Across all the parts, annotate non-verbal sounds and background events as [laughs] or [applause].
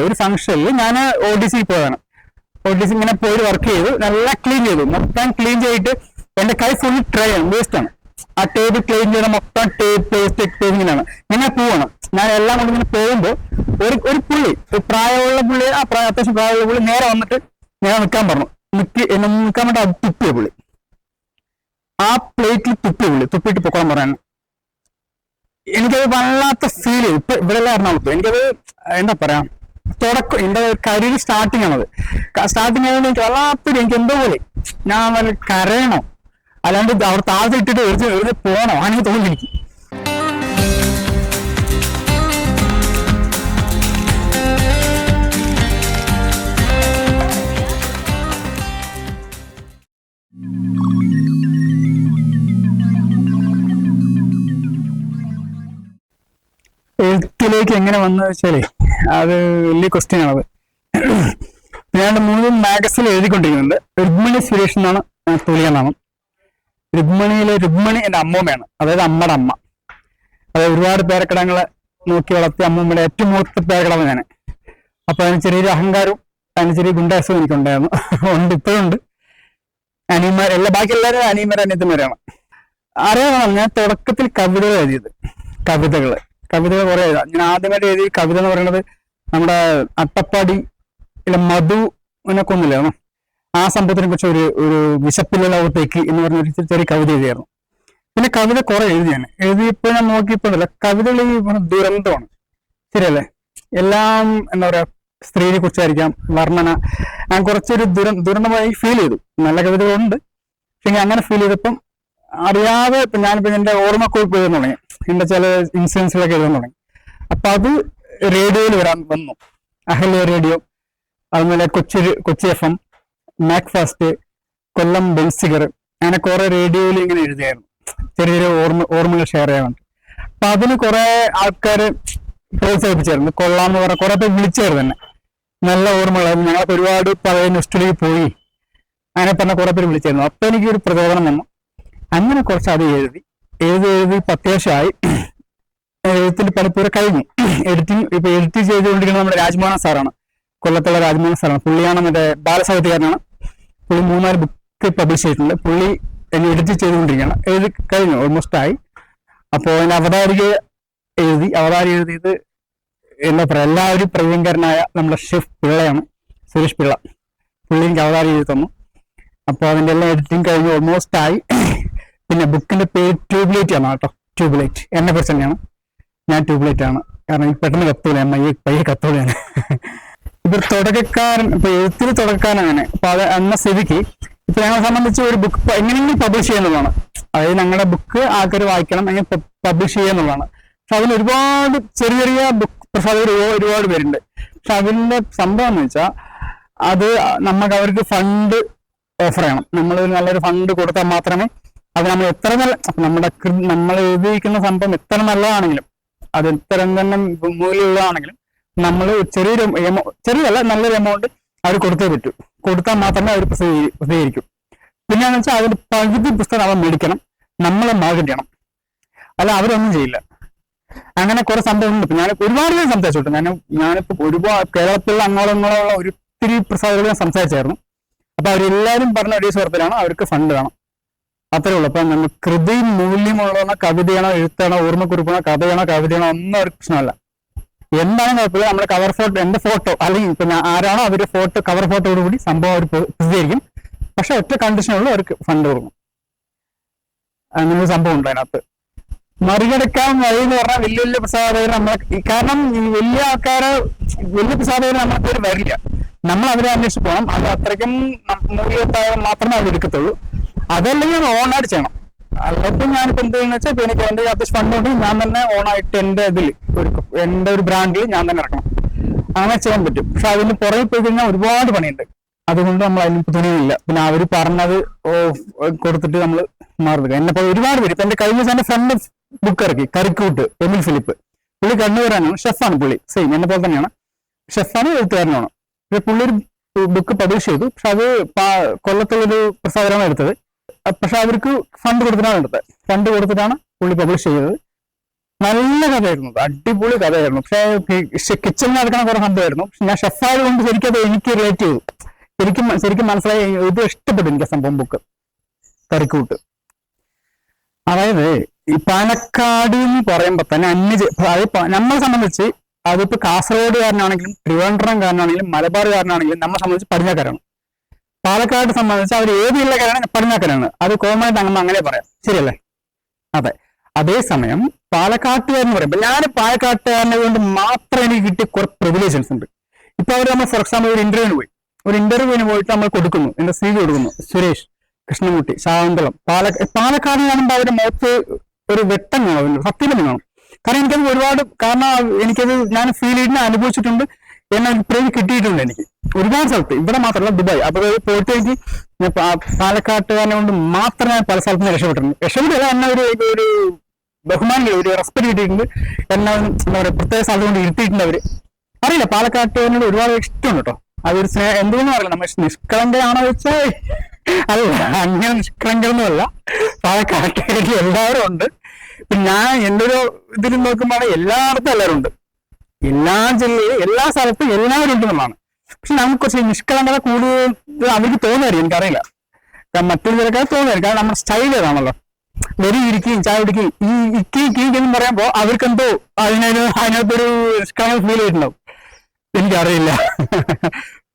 ഒരു ഫംഗ്ഷനിൽ ഞാൻ ഒ ഡി സി പോയതാണ്. ഒ ഡി സി ഇങ്ങനെ പോയി വർക്ക് ചെയ്തു. നല്ല ക്ലീൻ ചെയ്തു. മൊത്തം ക്ലീൻ ചെയ്തിട്ട് എന്റെ കൈ ഫുൾ ട്രൈ ആണ്. വേസ്റ്റ് ആണ്. ആ ടേബിൾ ക്ലീൻ ചെയ്യണം മൊത്തം ടേബ് പേസ്റ്റ് ഇങ്ങനെയാണ്. ഇങ്ങനെ പോവണം. ഞാൻ എല്ലാം കൊണ്ട് ഇങ്ങനെ പോകുമ്പോൾ ഒരു ഒരു പുള്ളി പ്രായമുള്ള പുള്ളി ആ പ്രായ അത്യാവശ്യം പ്രായമുള്ള പുള്ളി നേരെ വന്നിട്ട് ഞാൻ നിൽക്കാൻ പറഞ്ഞു. നിൽക്കി എന്നെ നിൽക്കാൻ വേണ്ടി അത് തുപ്പിയ പുള്ളി. ആ പ്ലേറ്റിൽ തുപ്പിയ പുള്ളി. തുപ്പിയിട്ട് പൊക്കോളം പറയാൻ എനിക്കത് വല്ലാത്ത ഫീൽ ഇപ്പൊ ഇവിടെ എറണാകുളത്ത് എനിക്കത് എന്താ പറയാ തുടക്കം എന്റെ കരിയർ സ്റ്റാർട്ടിങ് ആണത്. സ്റ്റാർട്ടിങ് ആയതുകൊണ്ട് എനിക്ക് വല്ലാത്തൊരു എനിക്ക് എന്തോ പോലെ ഞാൻ കരയണോ? അല്ലാണ്ട് അവിടെ താഴെ ഇട്ടിട്ട് എഴുതി എഴുതി പോകണോ അങ്ങനെ തോന്നി എഴുത്തിലേക്ക് എങ്ങനെ വന്നത് വെച്ചാലേ അത് വലിയ ക്വസ്റ്റ്യൻ ആണത്. ഞാൻ മൂന്ന് മാഗസിൽ എഴുതിക്കൊണ്ടിരിക്കുന്നുണ്ട്. രുക്മിണി സുരേഷ് എന്നാണ് തുലിയ നാമം. രുക്മിണിയിലെ രുക്മിണി എന്റെ അമ്മൂമ്മയാണ്. അതായത് അമ്മയുടെ അമ്മ. അതായത് ഒരുപാട് പേരക്കിടങ്ങളെ നോക്കി വളർത്തിയ അമ്മൂമ്മയുടെ ഏറ്റവും മൂത്ത പേരക്കിടവ് ഞാൻ അപ്പൊ അതിന് ചെറിയൊരു അഹങ്കാരവും അതിന് ചെറിയ ഗുണ്ടാസവും എനിക്കുണ്ടായിരുന്നു. ഉണ്ട് ഇപ്പോഴും ഉണ്ട്. അനിയന്മാർ എല്ലാ ബാക്കി എല്ലാവരും അനിയന്മാരും അനിയത്തന്മാരാണ് അറിയാമോ ഞാൻ തുടക്കത്തിൽ കവിതകൾ എഴുതിയത്. കവിതകൾ. കവിതകൾ കുറെ എഴുതാം. ഞാൻ ആദ്യമായിട്ട് എഴുതിയ കവിത എന്ന് പറയുന്നത് നമ്മുടെ അട്ടപ്പാടി ഇല്ല മധുവിനെ കൊന്നില്ലേ ആ സംഭവത്തിനെ കുറിച്ച് ഒരു ഒരു വിശപ്പില്ല ലോകത്തേക്ക് എന്ന് പറഞ്ഞ ഒരു ചെറിയ കവിത എഴുതിയായിരുന്നു. പിന്നെ കവിത കുറെ എഴുതിയാണ് എഴുതിയപ്പോൾ ഞാൻ നോക്കിയപ്പോഴല്ല കവിതകൾ ഈ ദുരന്തമാണ്. ശരിയല്ലേ? എല്ലാം എന്താ പറയാ സ്ത്രീയെ കുറിച്ചായിരിക്കാം വർണന. ഞാൻ കുറച്ചൊരു ദുര ദുരന്തമായി ഫീൽ ചെയ്തു. നല്ല കവിതകളുണ്ട്. പക്ഷെ അങ്ങനെ ഫീൽ ചെയ്തപ്പം അറിയാതെ ഞാനിപ്പോ എന്റെ ഓർമ്മക്കുറിപ്പ് എഴുതാൻ തുടങ്ങി. എന്റെ ചില ഇൻസിഡൻസുകളൊക്കെ എഴുതാൻ തുടങ്ങി. അപ്പൊ അത് റേഡിയോയിൽ വരാൻ വന്നു. അഹല്യ റേഡിയോ അതുപോലെ Kochi Kochi F M Mac Fast Kollam Benziger അങ്ങനെ കുറെ റേഡിയോയിൽ ഇങ്ങനെ എഴുതിയായിരുന്നു. ചെറിയ ചെറിയ ഓർമ്മ ഓർമ്മകൾ ഷെയർ ചെയ്യാൻ വേണ്ടി. അപ്പൊ അതിന് കുറെ ആൾക്കാർ പ്രോത്സാഹിപ്പിച്ചായിരുന്നു. കൊള്ളാന്ന് പറഞ്ഞ കുറെ പേര് വിളിച്ചായിരുന്നു തന്നെ നല്ല ഓർമ്മകളായിരുന്നു. ഞങ്ങളൊക്കെ ഒരുപാട് പഴയ നെസ്റ്റിലേക്ക് പോയി. അങ്ങനെ പറഞ്ഞ കുറെ പേര് വിളിച്ചായിരുന്നു. അപ്പൊ എനിക്ക് ഒരു പ്രചോദനം വന്നു. അങ്ങനെ കുറച്ച് അത് എഴുതി. എഴുതി എഴുതി പത്യാവശ്യമായി എഴുത്തിൽ പലപ്പോഴും കഴിഞ്ഞു. എഡിറ്റിംഗ് ഇപ്പൊ എഡിറ്റ് ചെയ്തുകൊണ്ടിരിക്കുന്നത് നമ്മുടെ രാജ്മോഹൻ സാറാണ്. കൊല്ലത്തുള്ള രാജ്മോഹൻ സാറാണ്. പുള്ളിയാണ് മറ്റേ ബാലസാഹിത്യകാരനാണ്. പുള്ളി മൂന്നാൽ ബുക്ക് പബ്ലിഷ് ചെയ്തിട്ടുണ്ട്. പുള്ളി എഡിറ്റ് ചെയ്തുകൊണ്ടിരിക്കുകയാണ്. എഴുതി കഴിഞ്ഞു ഓൾമോസ്റ്റ് ആയി. അപ്പോൾ അതിന്റെ അവതാരിക എഴുതി അവതാരി എഴുതിയത് എന്താ പറയുക എല്ലാവരും പ്രിയങ്കരനായ നമ്മുടെ ഷെഫ് പിള്ളയാണ് സുരേഷ് പിള്ള. പുള്ളി എനിക്ക് അവതാരി എഴുതി തന്നു. അപ്പോൾ അതിന്റെ എല്ലാം എഡിറ്റിംഗ് കഴിഞ്ഞ് ഓൾമോസ്റ്റ് ആയി. പിന്നെ ബുക്കിന്റെ പേര് ട്യൂബ്ലൈറ്റ് ആണ് കേട്ടോ. ട്യൂബ്ലൈറ്റ് എന്നെ കുറിച്ച് തന്നെയാണ്. ഞാൻ ട്യൂബ്ലൈറ്റ് ആണ്. കാരണം ഈ പെട്ടെന്ന് കത്തൂല അമ്മ ഈ പയ്യെ കത്തൂലാണ് ഇപ്പൊ തുടക്കക്കാരൻ ഇപ്പൊ എഴുത്തിൽ തുടക്കക്കാരനാണ് അപ്പൊ അത് എന്ന സ്ഥിതിക്ക് ഇപ്പൊ ഞങ്ങളെ സംബന്ധിച്ച് ഒരു ബുക്ക് എങ്ങനെയെങ്കിലും പബ്ലിഷ് ചെയ്യുന്നതാണ്. അതായത് ഞങ്ങളുടെ ബുക്ക് ആൾക്കാർ വായിക്കണം എങ്ങനെ പബ്ലിഷ് ചെയ്യുന്നതാണ് പക്ഷെ അതിൽ ഒരുപാട് ചെറിയ ചെറിയ ബുക്ക് പ്രസാദകർ ഒരുപാട് പേരുണ്ട്. പക്ഷെ അതിന്റെ സംഭവം എന്ന് വെച്ചാൽ അത് നമുക്ക് അവർക്ക് ഫണ്ട് ഓഫർ ചെയ്യണം. നമ്മൾ നല്ലൊരു ഫണ്ട് കൊടുത്താൽ മാത്രമേ അത് നമ്മൾ എത്ര നല്ല നമ്മുടെ നമ്മൾ എഴുതിയിരിക്കുന്ന സംഭവം എത്ര നല്ലതാണെങ്കിലും അത് എത്ര തന്നെ മൂല്യമുള്ളതാണെങ്കിലും നമ്മൾ ചെറിയൊരു ചെറിയല്ല നല്ലൊരു എമൗണ്ട് അവർ കൊടുത്തേ പറ്റൂ. കൊടുത്താൽ മാത്രമേ അവർ പ്രസിദ്ധീകരിക്കും. പിന്നെന്ന് വെച്ചാൽ അതിന്റെ പകുതി പുസ്തകം അവൻ മേടിക്കണം നമ്മളെ മാർക്കറ്റ് ചെയ്യണം. അല്ല അവരൊന്നും ചെയ്യില്ല. അങ്ങനെ കുറെ സംഭവങ്ങളുണ്ട്. ഞാൻ ഒരുപാട് പേര് സംസാരിച്ചു ഞാൻ ഞാനിപ്പോ ഒരുപാട് കേരളത്തിലുള്ള അങ്ങോളം ഇങ്ങോളമുള്ള ഒത്തിരി പ്രസാദകൾ ഞാൻ സംസാരിച്ചായിരുന്നു. അപ്പൊ അവരെല്ലാരും പറഞ്ഞ ഒരേ സുഹൃത്തിലാണ് അവർക്ക് ഫണ്ട് വേണം. അത്രേ ഉള്ളൂ. അപ്പൊ നമ്മൾ കൃതി മൂല്യമുള്ള കവിതയാണോ എഴുത്താണോ ഓർമ്മക്കുറിപ്പാണോ കഥയാണോ കവിതയാണോ ഒന്നും ഒരു പ്രശ്നമല്ല. എന്താണ് കുഴപ്പമില്ല. നമ്മുടെ കവർ ഫോട്ടോ എന്റെ ഫോട്ടോ അല്ലെങ്കിൽ പിന്നെ ആരാണോ അവർ ഫോട്ടോ കവർ ഫോട്ടോയോട് കൂടി സംഭവം അവർ പ്രസിദ്ധീകരിക്കും. പക്ഷെ ഒറ്റ കണ്ടീഷനുള്ളൂ അവർക്ക് ഫണ്ട് കൊടുക്കും. അങ്ങനെ സംഭവം ഉണ്ട് അതിനകത്ത്. മറികടക്കാൻ വഴി എന്ന് പറഞ്ഞാൽ വലിയ വലിയ പ്രസാദകർ നമ്മളെ കാരണം ഈ വലിയ ആൾക്കാരെ വലിയ പ്രസാദകർ നമ്മളെ പേര് വരില്ല. നമ്മൾ അവരെ അന്വേഷിച്ച് പോകണം. അത് അത്രയ്ക്കും മൂല്യത്തായ മാത്രമേ അവർ എടുക്കത്തുള്ളൂ. അതല്ലെങ്കിൽ ഓണായിട്ട് ചെയ്യണം. അല്ലെങ്കിൽ ഞാനിപ്പോ എന്ത് ചെയ്യുന്ന വെച്ചാൽ എനിക്ക് എന്റെ അത്യാവശ്യം ഫണ്ട് ഉണ്ട് ഞാൻ തന്നെ ഓണായിട്ട് എന്റെ ഇതിൽ ഒരു എന്റെ ഒരു ബ്രാൻഡിൽ ഞാൻ തന്നെ ഇറക്കണം. അങ്ങനെ ചെയ്യാൻ പറ്റും. പക്ഷെ അതിന് പുറകെ പോയി കഴിഞ്ഞാൽ ഒരുപാട് പണിയുണ്ട്. അതുകൊണ്ട് നമ്മൾ അതിന് തുനിയില്ല പിന്നെ അവർ പറഞ്ഞത് കൊടുത്തിട്ട് നമ്മൾ മാറുക എന്നെ ഒരുപാട് പേര്. ഇപ്പൊ എന്റെ കഴിഞ്ഞ ദിവസം ഫ്രണ്ട് ബുക്ക് ഇറക്കി. കരിക്കൂട്ട് എമിൽ ഫിലിപ്പ്. പുള്ളി കണ്ണൂരാനാണ് ഷെഫാണ് പുള്ളി. സെയിം എന്നെ പോലെ തന്നെയാണ്. ഷെഫാണ് എഴുത്തുകാരനാണ്. പക്ഷെ പുള്ളി ഒരു ബുക്ക് പബ്ലിഷ് ചെയ്തു. പക്ഷെ അത് കൊല്ലത്തുള്ളൊരു പ്രസാദനമാണ് എടുത്തത്. പക്ഷെ അവർക്ക് ഫണ്ട് കൊടുത്തിട്ടാണ് എടുത്തത് ഫണ്ട് കൊടുത്തിട്ടാണ് പുള്ളി പബ്ലിഷ് ചെയ്തത്. നല്ല കഥയായിരുന്നു. അടിപൊളി കഥയായിരുന്നു. പക്ഷേ കിച്ചണിൽ നടക്കുന്ന കുറെ സംഭവമായിരുന്നു പക്ഷെ ഞാൻ ഷെഫായത് കൊണ്ട് ശരിക്കും അത് എനിക്ക് റിലേറ്റ് ചെയ്തു. ശരിക്കും ശരിക്കും മനസ്സിലായി ഇത് ഇഷ്ടപ്പെട്ടു എനിക്ക് സംഭവം ബുക്ക് കറിക്കൂട്ട് അതായത് ഈ പാലക്കാട് എന്ന് പറയുമ്പോ തന്നെ അന്യ നമ്മളെ അതായത് അതിപ്പോ സംബന്ധിച്ച് അതിപ്പോ കാസർഗോഡുകാരനാണെങ്കിലും മലബാർ മലബാറുകാരനാണെങ്കിലും നമ്മളെ സംബന്ധിച്ച് പടിഞ്ഞാക്കരാണ് പാലക്കാട് സംബന്ധിച്ച് അവർ ഏത് ജില്ലക്കാരാണ് പടിഞ്ഞാക്കരാണ് അത് കോമൺ ആയിട്ട് അങ്ങനെ അങ്ങനെ പറയാം. ശരിയല്ലേ? അതെ. അതേസമയം പാലക്കാട്ടുകാരെന്ന് പറയുമ്പോൾ ഞാൻ പാലക്കാട്ടുകാരനെ കൊണ്ട് മാത്രം എനിക്ക് കിട്ടിയ കുറെ പ്രിവിലേജൻസ് ഉണ്ട്. ഇപ്പൊ അവർ നമ്മൾ ഫോർ എക്സാമ്പിൾ ഒരു ഇന്റർവ്യൂവിന് പോയി. ഒരു ഇന്റർവ്യൂവിന് പോയിട്ട് നമ്മൾ കൊടുക്കുന്നു. എന്റെ സി കൊടുക്കുന്നു. സുരേഷ് കൃഷ്ണൻകുട്ടി ശാന്തളം പാലക്കാട് പാലക്കാട് കാണുമ്പോൾ അവരുടെ മുഖത്ത് ഒരു വെട്ടം കാണും. സത്യം കാണും കാരണം എനിക്കത് ഒരുപാട് കാരണം എനിക്കത് ഞാൻ ഫീൽ ചെയ്തിട്ട് അനുഭവിച്ചിട്ടുണ്ട്. എന്നെ ഇത്രയും കിട്ടിയിട്ടുണ്ട് എനിക്ക്. ഒരുപാട് സ്ഥലത്ത്. ഇവിടെ മാത്രമല്ല ദുബായ്. അപ്പൊ അത് പോയിട്ട് എനിക്ക് ഞാൻ പാലക്കാട്ടുകാരനെ കൊണ്ട് മാത്രം ഞാൻ പല സ്ഥലത്തും നിന്ന് രക്ഷപ്പെട്ടിട്ടുണ്ട്. രക്ഷപ്പെട്ടില്ല എന്നെ ഒരു ഒരു ബഹുമാനം ഒരു റെസ്പെക്ട് കിട്ടിയിട്ടുണ്ട്. എന്നെ എന്താ പറയുക പ്രത്യേക സ്ഥലത്ത് കൊണ്ട് ഇരുത്തിയിട്ടുണ്ട് അവർ. അറിയില്ല പാലക്കാട്ടുകാരനോട് ഒരുപാട് ഇഷ്ടമുണ്ട് കേട്ടോ. അതൊരു സ്നേഹം എന്തുകൊണ്ടും അറിയില്ല നമ്മൾ നിഷ്കളങ്കയാണോ വെച്ചാൽ അല്ല അങ്ങനെ നിഷ്കളങ്കമൊന്നുമല്ല പാലക്കാട്ടുകാരിൽ എല്ലാവരും ഉണ്ട്. ഞാൻ എന്റെ ഒരു ഇതിൽ നോക്കുമ്പോൾ എല്ലായിടത്തും എല്ലാവരും ഉണ്ട്. എല്ലാ ജില്ലയിലും എല്ലാ സ്ഥലത്തും എല്ലാവരും ഉണ്ട് എന്നുള്ളതാണ് പക്ഷെ നമുക്ക് കുറച്ച് നിഷ്കളങ്കത കൂടുതൽ അവർക്ക് തോന്നുമായിരിക്കും എനിക്കറിയില്ല. മറ്റൊരു ചിലക്കാർ തോന്നുമായിരിക്കും. കാരണം നമ്മുടെ സ്റ്റൈൽ ഏതാണല്ലോ വെരി ഇരിക്കുകയും ചായ കുടിക്കുകയും ഈ ഇക്കി ഇക്കി എന്ന് പറയുമ്പോൾ അവർക്കെന്തോ അതിനൊരു അതിനകത്തൊരു നിഷ്കളങ്ക ഫീൽ ചെയ്തിട്ടുണ്ടാവും എനിക്കറിയില്ല.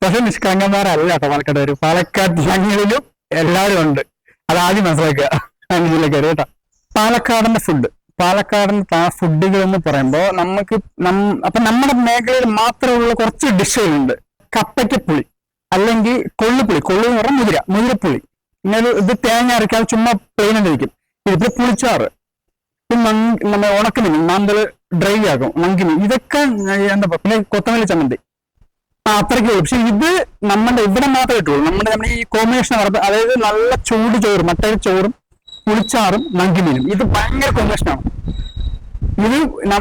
പക്ഷെ നിഷ്കളങ്കന്മാരല്ല പാലക്കാട് പാലക്കാട് ജില്ലകളിലും എല്ലാവരും ഉണ്ട്. അത് ആദ്യം മനസ്സിലാക്കുക. അഞ്ച് ജില്ലക്കാർ കേട്ടോ. പാലക്കാടിന്റെ ഫുഡ് പാലക്കാടിന്റെ ഫുഡുകൾ എന്ന് പറയുമ്പോൾ നമുക്ക് അപ്പൊ നമ്മുടെ മേഖലയിൽ മാത്രമുള്ള കുറച്ച് ഡിഷുകളുണ്ട്. കപ്പയ്ക്കപ്പുളി അല്ലെങ്കിൽ കൊള്ളുപുളി. കൊള്ളു എന്ന് പറഞ്ഞാൽ മുതിര മുതിരപ്പുളി. ഇങ്ങനെ ഇത് തേങ്ങ അരക്കാതെ ചുമ്മാ പ്ലെയിൻ കഴിക്കും ഇതിപ്പോ പുളിച്ചാറ്. പിന്നെ നമ്മൾ നമ്മ ഉണക്കമീൻ മാന്തൾ ഡ്രൈ ആകും നങ്കിന് ഇതൊക്കെ എന്താ പിന്നെ കൊത്തമല്ലി ചമ്മന്തി. ആ അത്രയ്ക്ക് പക്ഷെ ഇത് നമ്മുടെ ഇവിടെ മാത്രമേ കിട്ടുള്ളൂ നമ്മുടെ നമ്മുടെ ഈ കോമ്പിനേഷൻ അതായത് നല്ല ചൂട് ചോറും മറ്റേ ചോറും പുളിച്ചാറും നങ്കിമീനും. ഇത് ഭയങ്കര കോമ്പിനേഷനാണ് ഇത്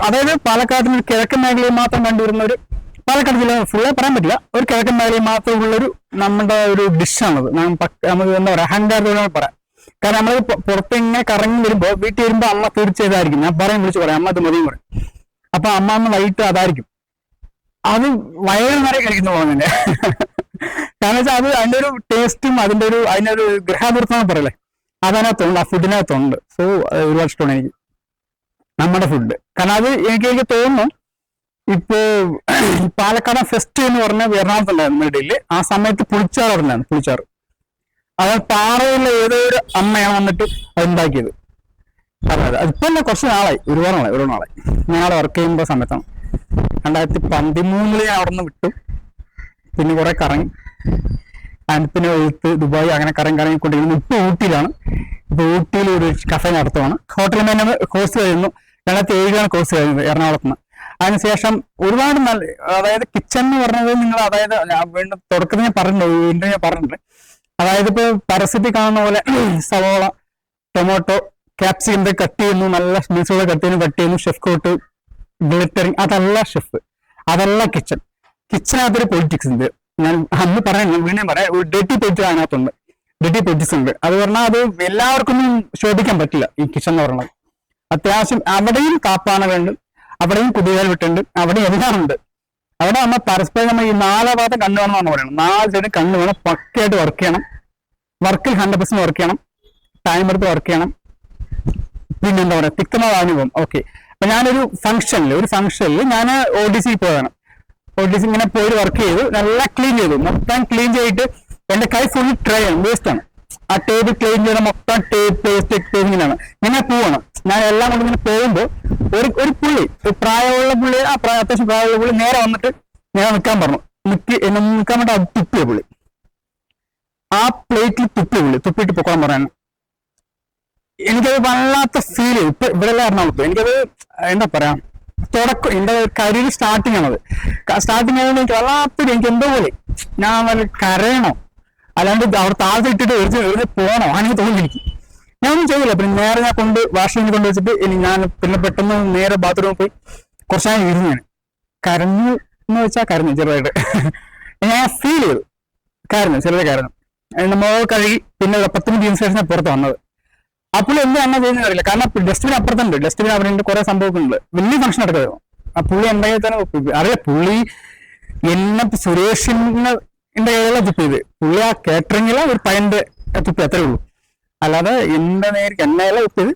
അതായത് പാലക്കാടിന് ഒരു കിഴക്കൻ മേഖലയിൽ മാത്രം കണ്ടുവരുന്ന ഒരു പാലക്കാട് ജില്ല ഫുള്ള് പറയാൻ പറ്റില്ല. ഒരു കിഴക്കൻ മേഖലയിൽ മാത്രമുള്ള ഒരു നമ്മുടെ ഒരു ഡിഷാണത് നമുക്ക് എന്താ പറയാ അഹങ്കാരത്തോടെ പറയാം. കാരണം നമ്മൾ പുറത്ത് ഇങ്ങനെ കറങ്ങി വരുമ്പോൾ വീട്ടിൽ വരുമ്പോൾ അമ്മ തീർച്ചയായിരിക്കും ഞാൻ പറയാൻ വിളിച്ച് പറയാം. അമ്മ അത് മതിയും പറയും. അപ്പൊ അമ്മ അന്ന് വൈകിട്ട് അതായിരിക്കും. അത് വയറ് നിറയെ കഴിക്കുന്ന പോകുന്നില്ല കാരണം വെച്ചാൽ അത് അതിന്റെ ഒരു ടേസ്റ്റും അതിന്റെ ഒരു അതിന്റെ ഒരു ഗ്രഹാതൃത്വം പറയല്ലേ. അതിനകത്തുണ്ട് ആ ഫുഡിനകത്തുണ്ട് സോ ഒരുപാട് ഇഷ്ടമാണ് എനിക്ക് നമ്മുടെ ഫുഡ് കാരണം അത് എനിക്ക് എനിക്ക് തോന്നുന്നു ഇപ്പോ പാലക്കാട് ഫെസ്റ്റ് എന്ന് പറഞ്ഞ എറണാകുളത്തുണ്ടായിരുന്നു ഇടയിൽ ആ സമയത്ത് പുളിച്ചാറ് പറഞ്ഞായിരുന്നു പുളിച്ചാറ്. അത് പാറയിലെ ഏതോ ഒരു അമ്മയാണ് വന്നിട്ട് അത് ഉണ്ടാക്കിയത്. അതെ അതെ. അതിപ്പോ തന്നെ കുറച്ച് നാളായി. ഒരുപാട് നാളായി ഒരുപാട് നാളായി. അവിടെ വർക്ക് ചെയ്യുമ്പോൾ സമയത്താണ്. രണ്ടായിരത്തി പതിമൂന്നിൽ ഞാൻ അവിടെ നിന്ന് വിട്ടു. പിന്നെ കുറെ കറങ്ങി. ആൻഡ് ഒഴുത്ത് ദുബായ് അങ്ങനെ കറങ്ങി കറങ്ങിക്കൊണ്ടിരിക്കുന്നു ഇപ്പൊ ഊട്ടിയിലാണ്. ഇപ്പൊ ഊട്ടിയിൽ ഒരു കഫേ നടത്തുവാണ്. ഹോട്ടൽ മാനേജ് കോഴ്സ് കഴിഞ്ഞു. രണ്ടായിരത്തി ഏഴിലാണ് കോഴ്സ് കഴിഞ്ഞത് എറണാകുളത്ത് നിന്ന് അതിനുശേഷം ഒരുപാട് നല്ല അതായത് കിച്ചൺ എന്ന് പറഞ്ഞത് നിങ്ങൾ അതായത് വീണ്ടും തുടക്കത്തിൽ ഞാൻ പറഞ്ഞിട്ടുണ്ട് വീണ്ടും ഞാൻ പറഞ്ഞിട്ടുണ്ട്. അതായത് ഇപ്പൊ പരസ്യത്തിൽ കാണുന്ന പോലെ സവോള ടൊമാറ്റോ ക്യാപ്സിക്കം ഇതൊക്കെ കട്ട് ചെയ്യുന്നു. നല്ല സ്മീസുകൾ കട്ട് ചെയ്യുന്നു. കട്ട് ചെയ്യുന്നു. ഷെഫ് കോട്ട് ഗ്ലിറ്ററിങ് അതല്ല ഷെഫ് അതല്ല കിച്ചൺ കിച്ചണകത്തൊരു പൊളിറ്റിക്സ് ഉണ്ട്. ഞാൻ അന്ന് പറയാൻ ഞാൻ വീണ്ടും പറയാം ഒരു ഡെറ്റി പൊളിറ്റിക്സ് അതിനകത്തുണ്ട്. ഡെറ്റി പൊളിറ്റിക്സ് ഉണ്ട്. അത് പറഞ്ഞാൽ അത് എല്ലാവർക്കും ശോഭിക്കാൻ പറ്റില്ല ഈ കിച്ചൺ എന്ന് പറയുന്നത് അത്യാവശ്യം അവിടെയും കാപ്പാനകളുണ്ട് അവിടെയും കുതികാൽ വിട്ടുണ്ട് അവിടെയും എല്ലാം അവിടെ നമ്മൾ പരസ്പരം നമ്മൾ ഈ നാലാ ഭാഗത്ത് കണ്ണു വേണം എന്ന് പറയുന്നത്. നാല് സൈഡ് കണ്ണു വേണം പക്കയായിട്ട് വർക്ക് ചെയ്യണം. വർക്കിൽ ഹൺഡ്രഡ് പെർസെന്റ് വർക്ക് ചെയ്യണം. ടൈം എടുത്ത് വർക്ക് ചെയ്യണം. പിന്നെന്താ പറയുക? പറയാ തിക്തമായ അനുഭവം ഓക്കെ അപ്പൊ ഞാനൊരു ഫംഗ്ഷനിൽ ഒരു ഫംഗ്ഷനിൽ ഞാൻ ഒ ഡി സി പോയതാണ്. ഒ ഡി സി ഇങ്ങനെ പോയി വർക്ക് ചെയ്തു. നല്ല ക്ലീൻ ചെയ്തു. മൊത്തം ക്ലീൻ ചെയ്തിട്ട് എന്റെ കൈ ഫുൾ ട്രൈ ആണ്. വേസ്റ്റ് ആണ്. ആ ടേബിൾ ക്ലീൻ ചെയ്ത മൊത്തം ടേപ്പ് പേസ്റ്റ് ഇങ്ങനെയാണ്. ഇങ്ങനെ പോവാണ്. ഞാൻ എല്ലാം കൊണ്ട് ഇങ്ങനെ പോകുമ്പോൾ ഒരു ഒരു പുള്ളി പ്രായമുള്ള പുള്ളി ആ പ്രായ അത്യാവശ്യം പ്രായമുള്ള പുള്ളി നേരെ വന്നിട്ട് നേരെ നിൽക്കാൻ പറഞ്ഞു. നിൽക്കി എന്നെ നിൽക്കാൻ വേണ്ടി അത് തുപ്പിയ പുള്ളി. ആ പ്ലേറ്റിൽ തുപ്പിയ പുള്ളി. തുപ്പിയിട്ട് പൊക്കോളം പറയാൻ എനിക്കത് വല്ലാത്ത ഫീൽ ഇപ്പൊ ഇവിടെ എല്ലാം എറണാകുളത്ത്? എനിക്കത് എന്താ പറയാ തുടക്കം എന്റെ കരിയർ സ്റ്റാർട്ടിങ് ആണത്. സ്റ്റാർട്ടിങ് ആയതുകൊണ്ട് എനിക്ക് വല്ലാത്തൊരു എനിക്ക് എന്തോ പോലെ ഞാൻ വല്ല കരയണോ? അല്ലാണ്ട് അവിടെ താഴത്തെ ഇട്ടിട്ട് എഴുതി എഴുതി പോകണോ? അങ്ങനെ തോന്നി എനിക്ക്. ഞാനൊന്നും ചെയ്തില്ല. പിന്നെ നേരെ ഞാൻ കൊണ്ട് വാഷ്റൂമിൽ കൊണ്ട് വെച്ചിട്ട് ഇനി ഞാൻ പിന്നെ പെട്ടെന്ന് നേരെ ബാത്റൂമിൽ പോയി കുറച്ച് നേരം ഇരുന്നു ഞാൻ കരഞ്ഞു എന്ന് വെച്ചാൽ കരഞ്ഞു ചെറുതായിട്ട്. ഞാൻ ഫീൽ ചെയ്തു. കരഞ്ഞു ചെറുതായി കരഞ്ഞു. നമ്മൾ കഴുകി പിന്നെ പത്ത് മിനിറ്റ് ശേഷം പുറത്ത് വന്നത്. പുള്ളി എന്ത് അങ്ങനെ ചെയ്യുന്ന അറിയില്ല. കാരണം ഡസ്റ്റ്ബിൻ അപ്പുറത്തുണ്ട്. ഡസ്റ്റ്ബിൻ അവിടെ കുറെ സംഭവങ്ങളുണ്ട് വലിയ ഫംഗ്ഷൻ നടക്കുന്നത് ആ പുള്ളി കയ്യിൽ തന്നെ. അറിയില്ല പുള്ളി എന്നെ സുരേഷിന്റെ എന്റെ കയ്യിലുള്ള തുപ്പിയത് പുള്ളി ആ കേറ്ററിംഗിലെ ഒരു പയന്റെ തുപ്പി അത്രേ ഉള്ളൂ. അല്ലാതെ എന്റെ നേരിക്ക് എന്നെയല്ല തുപ്പിയത്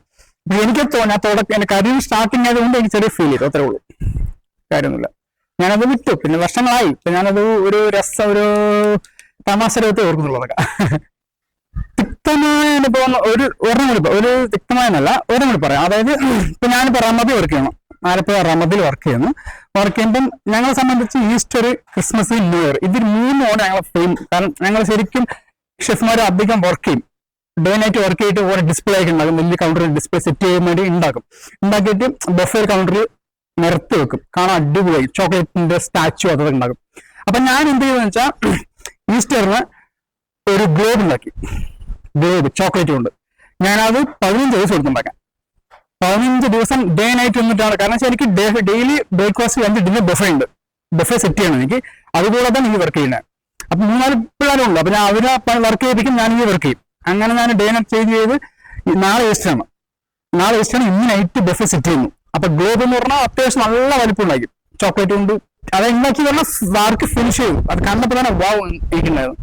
എനിക്ക് തോന്നി അതോടെ എന്റെ കരിയർ സ്റ്റാർട്ടിങ് ആയതുകൊണ്ട് എനിക്ക് ചെറിയ ഫീൽ ചെയ്തു. അത്രേ ഉള്ളൂ. കാര്യമൊന്നുമില്ല. ഞാനത് വിട്ടു പിന്നെ വർഷങ്ങളായി. ഞാനത് ഒരു രസം ഒരു തമാശ രൂപത്തെ ഓർക്കുന്നുള്ളൂ അതൊക്കെ. തിക്തമായ അനുഭവം ഒരു ഒരെണ്ണം കൂടി ഒരു തിക്തമായ എന്നല്ല ഒരെണ്ണം കൂടി പറയാം. അതായത് ഇപ്പൊ ഞാനിപ്പോ റമദിൽ വർക്ക് ചെയ്യണം. ആലപ്പുഴ റമദിൽ വർക്ക് ചെയ്യുന്നു. വർക്ക് ചെയ്യുമ്പം ഞങ്ങളെ സംബന്ധിച്ച് ഈസ്റ്റർ ക്രിസ്മസ് ന്യൂ ഇയർ ഇതിൽ മൂന്നുമാണ് ഞങ്ങളെ ഫെയിം കാരണം ഞങ്ങൾ ശരിക്കും ഷെഫ്മാർ അധികം വർക്ക് ചെയ്യും. ഡേ നൈറ്റ് വർക്ക് ചെയ്തിട്ട് ഓരോ ഡിസ്പ്ലേ ഒക്കെ ഉണ്ടാകും വലിയ കൗണ്ടറിൽ ഡിസ്പ്ലേ സെറ്റ് ചെയ്യാൻ വേണ്ടി ഉണ്ടാക്കും. ഉണ്ടാക്കിയിട്ട് ബഫേ കൗണ്ടറിൽ നിരത്തി വെക്കും. കാണാൻ അടിപൊളി. ചോക്ലേറ്റിന്റെ സ്റ്റാച്ചു അതൊക്കെ ഉണ്ടാക്കും. അപ്പൊ ഞാൻ എന്ത് ചെയ്യുന്നത് വെച്ചാൽ ഈസ്റ്ററിന് ഒരു ഗ്ലോബ് ഉണ്ടാക്കി. ഗ്ലോബ് ചോക്ലേറ്റ് കൊണ്ട്. ഞാനത് പതിനഞ്ച് ദിവസം എടുത്തുണ്ടാക്കാൻ പതിനഞ്ച് ദിവസം ഡേ നൈറ്റ് വന്നിട്ടാണ് കാരണം വെച്ചാൽ എനിക്ക് ഡെയിലി ബ്രേക്ക്ഫാസ്റ്റ് രണ്ട് ഡിന്നർ ബഫേ ഉണ്ട്. ബഫേ സെറ്റ് ചെയ്യണം എനിക്ക്. അതുപോലെ തന്നെ എനിക്ക് വർക്ക് ചെയ്യുന്നത്. അപ്പൊ മൂന്നാൽ പിള്ളേരും ഉണ്ട്. അപ്പൊ ഞാൻ അവരെ വർക്ക് ചെയ്യിപ്പിക്കും ഞാൻ ഈ വർക്ക് ചെയ്യും. അങ്ങനെ ഞാൻ ഡേ നൈറ്റ് ചേഞ്ച് ചെയ്ത് നാളെ ഈസ്റ്ററാണ് നാളെ ഈസ്റ്ററാണ് ഇന്ന് നൈറ്റ് ബഫേ സെറ്റ് ചെയ്യുന്നു. അപ്പൊ ഗ്ലോബ് എന്ന് പറഞ്ഞാൽ അത്യാവശ്യം നല്ല വലിപ്പം ഉണ്ടാക്കി. ചോക്ലേറ്റ് കൊണ്ട്. അത് ഉണ്ടാക്കി പറഞ്ഞാൽ വർക്ക് ഫിനിഷ് ചെയ്തു. അത് കണ്ടപ്പോൾ തന്നെ വാവ് ഇരിക്കുന്നുണ്ടായിരുന്നു.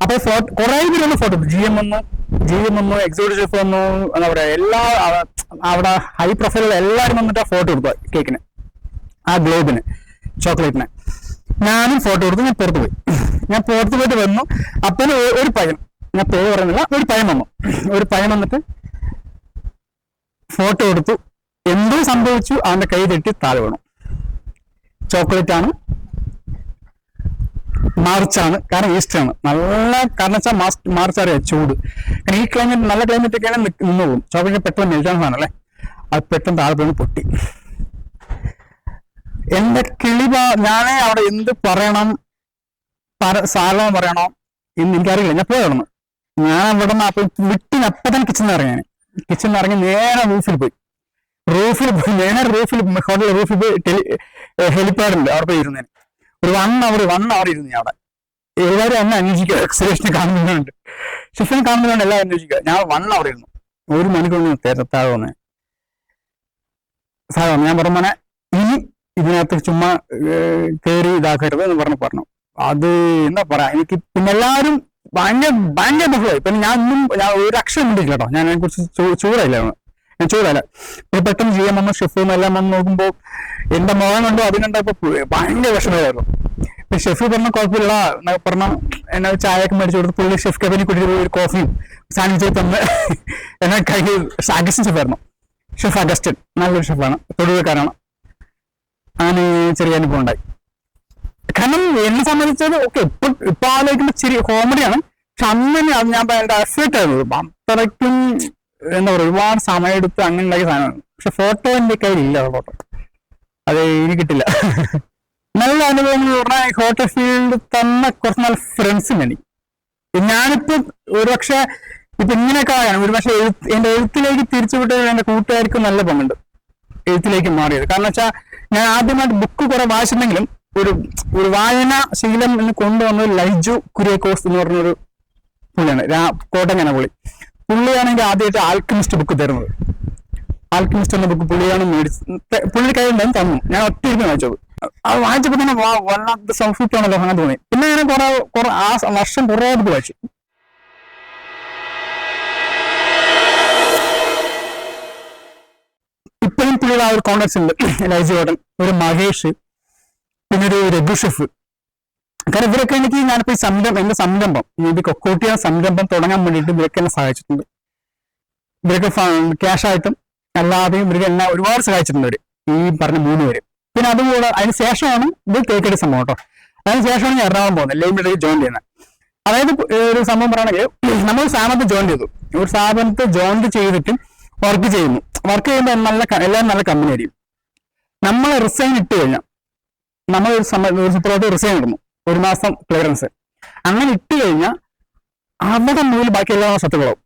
അപ്പൊ ഫോട്ടോ കുറെ പേരുള്ള ഫോട്ടോ ജി എം ഒന്ന് ജി എം ഒന്ന് എക്സിക്യൂട്ടീവ് ഒന്ന് എന്താ പറയാ എല്ലാ അവ- അവിടെ ഹൈ പ്രൊഫൈലുള്ള എല്ലാവരും വന്നിട്ട് ഫോട്ടോ എടുത്തു കേക്കിന് ആ ഗ്ലോബിന് ചോക്ലേറ്റിന് ഞാനും ഫോട്ടോ എടുത്തു ഞാൻ പുറത്ത് പോയി. ഞാൻ പുറത്ത് പോയിട്ട് വന്നു. അപ്പന് ഒരു പയ്യൻ ഞാൻ പേര് പറയുന്നില്ല ഒരു പയ്യൻ വന്നു. ഒരു പയ്യൻ വന്നിട്ട് ഫോട്ടോ എടുത്തു എന്തോ സംഭവിച്ചു അവന്റെ കൈ തെറ്റി താഴെ വീണു. ചോക്ലേറ്റ് ആണ്. മാർച്ചാണ്. കാരണം ഈസ്റ്റർ ആണ്. നല്ല കാരണം വെച്ചാൽ മാർച്ച് അറിയാം ചൂട്. കാരണം ഈ ക്ലൈമറ്റ് നല്ല ക്ലൈമറ്റ് ഒക്കെയാണ് നിന്ന് പോകും ചോക്ലേറ്റ് പെട്ടെന്ന് മെൽറ്റാൻ സാധനമല്ലേ അത് പെട്ടെന്ന് താഴെ വീണ് പൊട്ടി. എന്റെ കിളിവ ഞാനേ അവിടെ എന്ത് പറയണം? പറ- സാധനം പറയണോ? എന്ന് എനിക്കറിയില്ല. ഞാൻ പോയി കിടന്നു ഞാൻ അവിടെ നിന്ന് അപ്പൊ വിട്ടിന് അപ്പൊ തന്നെ കിച്ചണിൽ ഇറങ്ങി ഞാൻ കിച്ചണിൽ ഇറങ്ങി നേരെ റൂഫിൽ പോയി. റൂഫിൽ പോയി. നേരെ റൂഫിൽ ഹോട്ടൽ റൂഫിൽ പോയി ടെലി ഹെലിപ്പാഡ് ഉണ്ട് അവിടെ പോയി ഇരുന്നേന്. ഒരു വൺ അവർ വൺ അവർ ഇരുന്ന് ഞാൻ അവിടെ. എല്ലാവരും എന്നെ അന്വേഷിക്കുക. എക്സിബിഷനെ കാണുന്നുണ്ട് ഷിഫിനെ കാണുന്നതുകൊണ്ട് എല്ലാവരും അന്വേഷിക്കുക. ഞാൻ വൺ അവർ ഇരുന്നു. ഒരു മണിക്കൂർ താഴെ വന്നേ ഞാൻ പറഞ്ഞ ഇനി ഇതിനകത്ത് ചുമ്മാ കയറി ഇതാക്കരുത് എന്ന് പറഞ്ഞു പറഞ്ഞു. അത് എന്താ പറയാ എനിക്ക് പിന്നെ എല്ലാവരും ഭയങ്കര ഭയങ്കര ബഹളമായി. പിന്നെ ഞാൻ ഒന്നും ഞാൻ ഒരു അക്ഷരം മിണ്ടില്ല കേട്ടോ. ഞാൻ അതിനെ കുറിച്ച് ചൂടായില്ല ഞാൻ ചൂടല്ല ഇപ്പൊ പെട്ടെന്ന് ജി എം എം ഷെഫും എല്ലാം വന്ന് നോക്കുമ്പോ എന്റെ മോനുണ്ടോ അത് കണ്ടപ്പോ ഭയങ്കര വിഷമമായിരുന്നു. ഇപ്പൊ ഷെഫ് പറഞ്ഞ കുഴപ്പമില്ല. പറഞ്ഞ എന്നെ ചായയൊക്കെ മേടിച്ചു കൊടുത്ത് പുള്ളി ഷെഫ് കബനി കുടിച്ച് ഒരു കോഫിയും സാൻഡ്വിച്ച് തന്ന് [laughs] എന്നെ കൈ അഗസ്റ്റൻ ഷെഫായിരുന്നു ഷെഫ് അഗസ്റ്റൻ. നല്ലൊരു ഷെഫാണ് തൊടുകക്കാരാണ് അങ്ങനെ ചെറിയ അനുഭവം ഉണ്ടായി. കാരണം എന്നെ സംബന്ധിച്ചത് ഓക്കെ ഇപ്പൊ ഇപ്പൊ ആലോചിക്കുമ്പോ ചെറിയ കോമഡിയാണ് പക്ഷെ അന്ന് ഞാൻ ഭയങ്കര അഫേർട്ട് ആയിരുന്നു. അത്രയ്ക്കും എന്താ പറയുക ഒരുപാട് സമയം എടുത്ത് അങ്ങനെ ഉണ്ടാക്കിയ സാധനമാണ്. പക്ഷെ ഫോട്ടോ എന്റെ കയ്യിൽ ഇല്ല ഫോട്ടോ അത് ഇനി കിട്ടില്ല. നല്ല അനുഭവം എന്ന് പറഞ്ഞാൽ ഫോട്ടോ ഫീൽഡ് തന്നെ കുറച്ച് നല്ല ഫ്രണ്ട്സും എനിക്ക് ഞാനിപ്പോ ഒരുപക്ഷെ ഇപ്പൊ ഇങ്ങനെയൊക്കെ ആയാണ് ഒരുപക്ഷെ എഴുത്ത് എന്റെ എഴുത്തിലേക്ക് തിരിച്ചുവിട്ട് എന്റെ കൂട്ടുകാർക്കും നല്ല പങ്കുണ്ട് എഴുത്തിലേക്ക് മാറിയത്. കാരണം വെച്ചാൽ ഞാൻ ആദ്യമായിട്ട് ബുക്ക് കുറെ വായിച്ചിട്ടുണ്ടെങ്കിലും ഒരു ഒരു വായന ശീലം എന്ന് കൊണ്ടുവന്നത് ലൈജു കുര്യേക്കോസ് എന്ന് പറഞ്ഞൊരു പുള്ളിയാണ്. കോട്ടങ്ങന പുള്ളി. പുള്ളിയാണെങ്കിൽ ആദ്യമായിട്ട് ആൽക്കമിസ്റ്റ് ബുക്ക് തരുന്നത്. ആൽക്കമിസ്റ്റ് എന്ന ബുക്ക് പുള്ളിയാണ് മേടിച്ച് പുള്ളി കയ്യിൽ തന്നു. ഞാൻ ഒറ്റ ഇരുന്ന് വായിച്ചത്. അത് വായിച്ചപ്പോൾ തന്നെ വല്ലാത്ത സംസ്കൃതിയാണല്ലോ അങ്ങനെ തോന്നി. പിന്നെ ഞാൻ കുറെ കുറെ ആ വർഷം കുറെ ബുക്ക് വായിച്ചു. ഇപ്പോഴും പുള്ളിയുടെ ആ ഒരു കോൺടാക്ട്സ് ഉണ്ട്. ലൈജി ഒരു മഹേഷ് പിന്നെ ഒരു രഘു ഷെഫ്. കാരണം ഇവരൊക്കെ എനിക്ക് ഞാനിപ്പോ ഈ സംരംഭം എന്റെ സംരംഭം ഈ കൊക്കോട്ടിയ സംരംഭം തുടങ്ങാൻ വേണ്ടിയിട്ട് ഇവരൊക്കെ എന്നെ സഹായിച്ചിട്ടുണ്ട്. ഇവരൊക്കെ ക്യാഷ് ആയിട്ടും അല്ലാതെയും ഇവർക്ക് എന്നെ ഒരുപാട് സഹായിച്ചിട്ടുണ്ട് അവർ ഈ പറഞ്ഞ മൂന്ന് പേര്. പിന്നെ അതുകൂടെ അതിന് ശേഷമാണ് ഇത് തേക്കടി സംഭവം കേട്ടോ. അതിന് ശേഷമാണ് ഞാൻ എറണാകുളം പോകുന്നത് ലൈബ്രറി ജോയിൻ ചെയ്യുന്നത്. അതായത് ഒരു സംഭവം പറയുകയാണെങ്കിൽ [clears throat] നമ്മൾ സ്ഥാപനത്തിൽ ജോയിൻ ചെയ്തു. ഒരു സ്ഥാപനത്തിൽ ജോയിൻ ചെയ്തിട്ടും വർക്ക് ചെയ്യുന്നു. വർക്ക് ചെയ്യുമ്പോൾ നല്ല എല്ലാവരും എല്ലാം നല്ല കമ്പനി ആയിരിക്കും. നമ്മൾ റിസൈൻ ഇട്ട് കഴിഞ്ഞാൽ നമ്മൾ ഒരു സമയത്ത് റിസൈൻ ഇടുന്നു. ഒരു മാസം ക്ലിയറൻസ് അങ്ങനെ ഇട്ട് കഴിഞ്ഞാൽ അവിടെ മുതൽ ബാക്കി എല്ലാ സത്തുകളാവും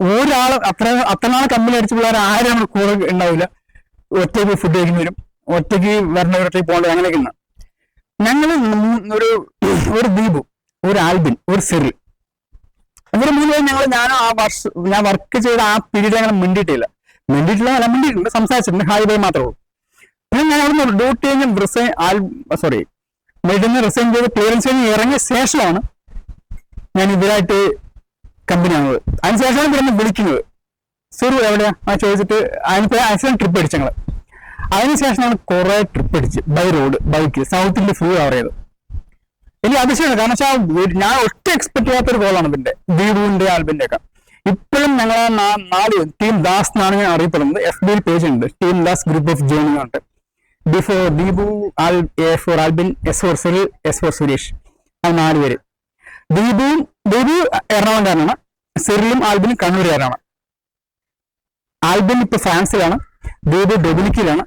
ഒരാൾ അത്ര അത്ര നാളെ കമ്പനി അടിച്ച പിള്ളേർ ആരും നമ്മുടെ കൂടെ ഉണ്ടാവില്ല. ഒറ്റയ്ക്ക് ഫുഡ് കഴിക്കുന്ന വരും. ഒറ്റയ്ക്ക് വരണവരൊറ്റയ്ക്ക് പോകേണ്ടത് അങ്ങനെയൊക്കെ ഉണ്ട് ഞങ്ങൾ ഒരു ഒരു ദ്വീപ് ഒരു ആൽബിൻ ഒരു സിറിൽ. അതിന് മുന്നേ ഞങ്ങൾ ഞാൻ ആ വർഷം ഞാൻ വർക്ക് ചെയ്ത ആ പീരീഡ് ഞങ്ങൾ മിണ്ടിയിട്ടില്ല. മിണ്ടിയിട്ടില്ല അല്ല മിണ്ടിയിട്ടുണ്ട്. സംസാരിച്ചിട്ടുണ്ട്. ഹായ് ബൈ മാത്രമേ ഉള്ളൂ. പിന്നെ ഞാൻ അവിടുന്ന് ഡ്യൂട്ടി കഴിഞ്ഞ് ആൽ സോറി മെഡിന്ന് റിസൈൻ ചെയ്ത് ക്ലിയറൻസ് കഴിഞ്ഞ് ഇറങ്ങിയ ശേഷമാണ് ഞാൻ ഇതിലായിട്ട് കമ്പനി ആണത് അതിനുശേഷമാണ് ഇവിടെ നിന്ന് വിളിക്കുന്നത്. സുറു എവിടെയാ? ആ ചോദിച്ചിട്ട് അതിന് ആക്സിഡന്റ് ട്രിപ്പ് അടിച്ചു ഞങ്ങൾ. അതിനുശേഷമാണ് കുറെ ട്രിപ്പ് അടിച്ച് ബൈ റോഡ് ബൈക്ക് സൗത്തിൽ ഫുൾ കവർ ചെയ്ത് എനിക്ക് അതിശയമാണ് കാരണം വെച്ചാൽ ഞാൻ ഒട്ടും എക്സ്പെക്ട് ചെയ്യാത്ത ഒരു കോളാണ് ഇതിന്റെ. ദീപുവിന്റെ ആൽബിന്റെ ഒക്കെ. ഇപ്പോഴും ഞങ്ങൾ നാല് ടീം ദാസ് എന്നാണ് ഞാൻ അറിയപ്പെടുന്നത്. എഫ് ബിയിൽ പേജ് ഉണ്ട്. Team Das group of journey ഉണ്ട് B for Deepu all A for Albin S for Sunil S for Suresh അത് നാല് പേര്. ദീപുവും ദീപു എറണാകുളംകാരനാണ്. സിറിലും ആൽബിനും കണ്ണൂരുകാരാണ് ആൽബിൻ ഇപ്പൊ ഫ്രാൻസിലാണ്. ദീപു ഡൊമിനിക്കിലാണ്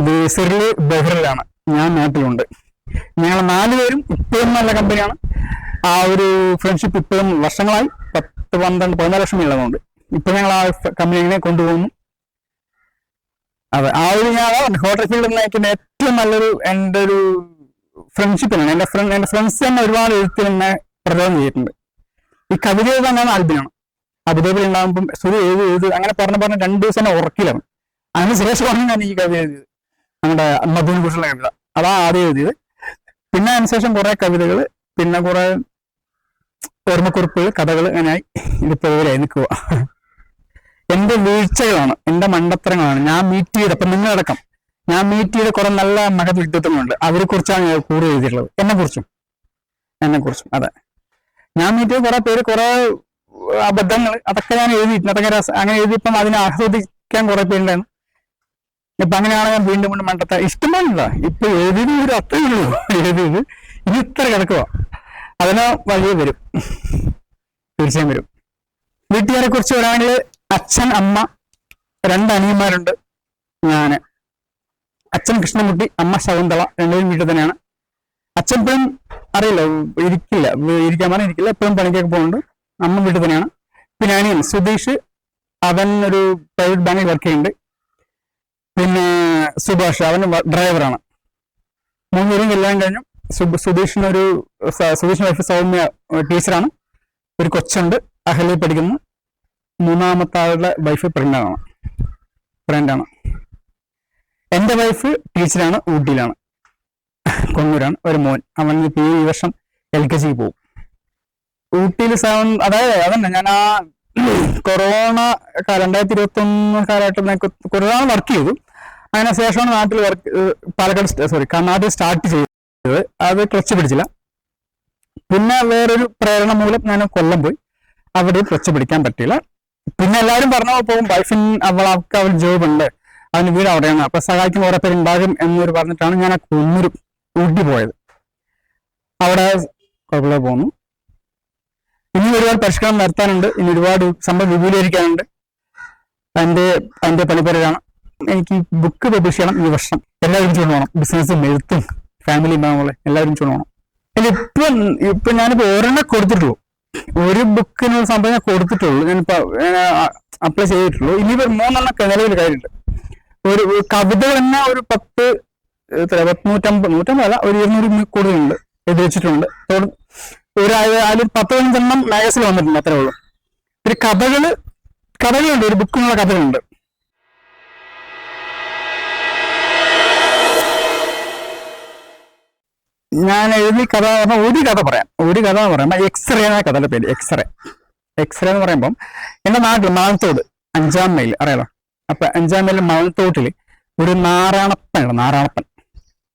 ദി- സിറിൽ ബഹ്റിലാണ് ഞാൻ നാട്ടിലുണ്ട്. ഞങ്ങൾ നാലുപേരും ഇപ്പോഴും നല്ല കമ്പനിയാണ്. ആ ഒരു ഫ്രണ്ട്ഷിപ്പ് ഇപ്പോഴും വർഷങ്ങളായി. പത്ത് പന്ത്രണ്ട് പതിനാല് വർഷം ഉള്ളതുകൊണ്ട്. ഇപ്പൊ ഞങ്ങൾ ആ കമ്പനിനെ കൊണ്ടുപോകുന്നു? അതെ. ആ ഒരു ഞാൻ ഹോട്ടൽ ഫീൽഡ് നയിക്കുന്ന ഏറ്റവും നല്ലൊരു എന്റെ ഒരു ഫ്രണ്ട്ഷിപ്പിനാണ് എന്റെ ഫ്രണ്ട് എന്റെ ഫ്രണ്ട്സ് തന്നെ ഒരുപാട് എഴുത്തിൽ എന്നെ പ്രചോദനം ചെയ്തിട്ടുണ്ട്. ഈ കവിത എഴുതാനാണ് ആൽബിനാണ് അബുദാബിയിൽ ഉണ്ടാകുമ്പോൾ സുര എഴുതി എഴുതി അങ്ങനെ പറഞ്ഞ പറഞ്ഞ രണ്ട് ദിവസം തന്നെ ഉറക്കിലാണ് അതിന് ശേഷമാണ് ഞാൻ ഈ കവിത എഴുതിയത്. നമ്മുടെ മധുവിനെ കുറിച്ചുള്ള കവിത. അതാ ആദ്യം എഴുതിയത്. പിന്നെ അതിനുശേഷം കുറെ കവിതകൾ പിന്നെ കുറെ ഓർമ്മക്കുറിപ്പുകൾ കഥകൾ അങ്ങനെയായി ഇതിപ്പോ നിൽക്കുക എന്റെ വീഴ്ചകളാണ് എന്റെ മണ്ടത്തരങ്ങളാണ്. ഞാൻ മീറ്റ് ചെയ്ത അപ്പൊ നിങ്ങളടക്കം ഞാൻ മീറ്റ് ചെയ്ത കുറെ നല്ല മഹത് വ്യക്തിത്വങ്ങളുണ്ട്. അവരെ കുറിച്ചാണ് ഞാൻ കൂടുതൽ എഴുതിയിട്ടുള്ളത്. എന്നെ കുറിച്ചും എന്നെ കുറിച്ചും അതെ. ഞാൻ മീറ്റ് ചെയ്ത കുറെ പേര് കുറെ അബദ്ധങ്ങൾ അതൊക്കെ ഞാൻ എഴുതിയിട്ടുണ്ട്. അതൊക്കെ അങ്ങനെ എഴുതിയപ്പം അതിനെ ആസ്വദിക്കാൻ കുറെ പേരുണ്ടായിരുന്നു. ഇപ്പൊ അങ്ങനെയാണ് ഞാൻ വീണ്ടും വീണ്ടും മണ്ടത്ത ഇഷ്ടമാണല്ല. ഇപ്പൊ എഴുതിയത് ഒരു അത്രയേ ഉള്ളൂ. എഴുതിയത്. ഇനി ഇത്ര കിടക്കുക അതിന് വഴിയെ വരും. തീർച്ചയായും വരും. വീട്ടുകാരെ കുറിച്ച് പറയുകയാണെങ്കിൽ അച്ഛൻ അമ്മ രണ്ട് അനിയന്മാരുണ്ട്. ഞാൻ. അച്ഛൻ കൃഷ്ണൻകുട്ടി അമ്മ ശകുന്തള രണ്ടുപേരും വീട്ടിൽ തന്നെയാണ്. അച്ഛൻ ഇപ്പോഴും അറിയില്ല ഇരിക്കില്ല ഇരിക്കാൻ പറഞ്ഞാൽ ഇരിക്കില്ല എപ്പോഴും പണിക്കൊക്കെ പോകുന്നുണ്ട്. അമ്മ വീട്ടിൽ തന്നെയാണ്. പിന്നെ അനിയൻ സുധീഷ്. അവൻ ഒരു പ്രൈവറ്റ് ബാങ്കിൽ വർക്ക് ചെയ്യുന്നുണ്ട്. പിന്നെ സുഭാഷ് അവൻ ഡ്രൈവറാണ് മൂന്നുപേരും കല്യാണം കഴിഞ്ഞു. സുധീഷിനൊരു സുധീഷിന് വൈഫ് സൗമ്യ ടീച്ചറാണ്. ഒരു കൊച്ചുണ്ട് അഹലയിൽ പഠിക്കുന്നു. മൂന്നാമത്തെ ആളുടെ വൈഫ് പ്രഗ്നന്റാണ് പ്രഗ്നന്റാണ് എന്റെ വൈഫ് ടീച്ചറാണ് ഊട്ടിയിലാണ്. കൊന്നൂരാണ് ഒരു മോൻ. അവൻ ഈ വർഷം എൽ കെ ജിക്ക് പോകും. ഊട്ടിയിൽ സെവൻ അതായത് അതന്നെ ഞാൻ ആ കൊറോണ രണ്ടായിരത്തി ഇരുപത്തി ഒന്ന് കാലഘട്ടം കുറേ നാൾ വർക്ക് ചെയ്തു അതിനുശേഷമാണ് നാട്ടിൽ work Palakkad sorry Karnataka start ചെയ്തത്. അത് ക്ലച്ച് പിടിച്ചില്ല. പിന്നെ വേറൊരു പ്രേരണ മൂലം ഞാൻ കൊല്ലം പോയി. അവിടെ ക്ലച്ച് പിടിക്കാൻ പറ്റിയില്ല. പിന്നെ എല്ലാവരും പറഞ്ഞു പോകും. വൈഫിൻ അവൾ അവൾക്ക് അവൾ ജോബ് ഉണ്ട്. അവന് വീട് അവിടെയാണ്. അപ്പൊ സഹായിക്കും കുറെ പേര് ഉണ്ടാകും എന്നൊരു പറഞ്ഞിട്ടാണ് ഞാൻ ആ കുന്നൂർ ഊട്ടി പോയത്. അവിടെ കുഴപ്പമില്ല പോന്നു. ഇനി ഒരുപാട് പരിഷ്കരണം നടത്താനുണ്ട്. ഇനി ഒരുപാട് സംഭവം വിപുലീകരിക്കാനുണ്ട്. എന്റെ എന്റെ പണിപ്പുരയാണ് എനിക്ക് ബുക്ക് പബ്ലിഷ് ചെയ്യണം ഈ വർഷം. എല്ലാവരും ചൂട് വേണം ബിസിനസ്സും എഴുത്തും ഫാമിലി ഉണ്ടാകുമ്പോൾ എല്ലാവരും ചൂട് വേണം ഇപ്പൊ ഇപ്പൊ ഞാനിപ്പോ ഒരെണ്ണം കൊടുത്തിട്ടുള്ളൂ. ഒരു ബുക്കിന് സംഭവം ഞാൻ കൊടുത്തിട്ടുള്ളൂ. ഞാൻ അപ്ലൈ ചെയ്തിട്ടുള്ളൂ. ഇനി ഒരു മൂന്നെണ്ണം നിലവിൽ കാര്യമുണ്ട് ഒരു കവിതകൾ തന്നെ ഒരു പത്ത് നൂറ്റമ്പത് നൂറ്റമ്പതല്ല ഒരു ഇരുന്നൂറ് കൂടുതലുണ്ട്. എഴുതി വെച്ചിട്ടുണ്ട്. ഒരു അതിൽ പത്ത് പതിനഞ്ചെണ്ണം മാഗസിൻ വന്നിട്ടുണ്ട് അത്രേ ഉള്ളൂ. ഒരു കഥകൾ കഥകളുണ്ട് ഒരു ബുക്കിനുള്ള കഥകളുണ്ട്. ഞാൻ എഴുതി കഥ പറഞ്ഞാൽ ഒരു കഥ പറയാം. ഒരു കഥ പറയുമ്പോൾ എക്സ്റേ എന്ന കഥയുടെ പേര് എക്സ്റേ എക്സ്റേ എന്ന് പറയുമ്പം എന്റെ നാട്ടിൽ മാനത്തോട് അഞ്ചാം മൈൽ അറിയാലോ? അപ്പൊ അഞ്ചാം മൈൽ മാനത്തോട്ടിൽ ഒരു നാരായണപ്പൻ നാരായണപ്പൻ.